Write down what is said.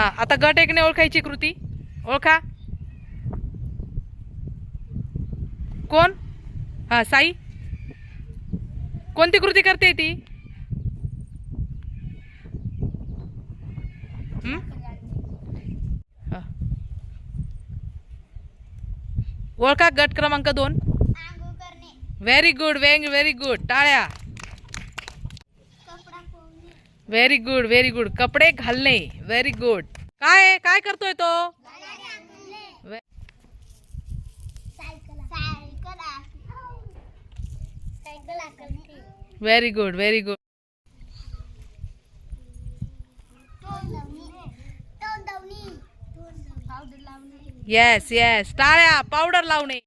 आता गट एकने ओळखायची कृती. ओळखा. कोण? हा साई. कोणती कृती करते ती? हं? हा. ओळखा गट क्रमांक दोन. Very good very very good टाळ्या. व्हेरी गुड व्हेरी गुड कपडे घालणे व्हेरी गुड काय? काय तो? गाडी आणणे वे- cycle cycle cycle आकलणे very good very good yes yes टाळ्या पावडर लावणे.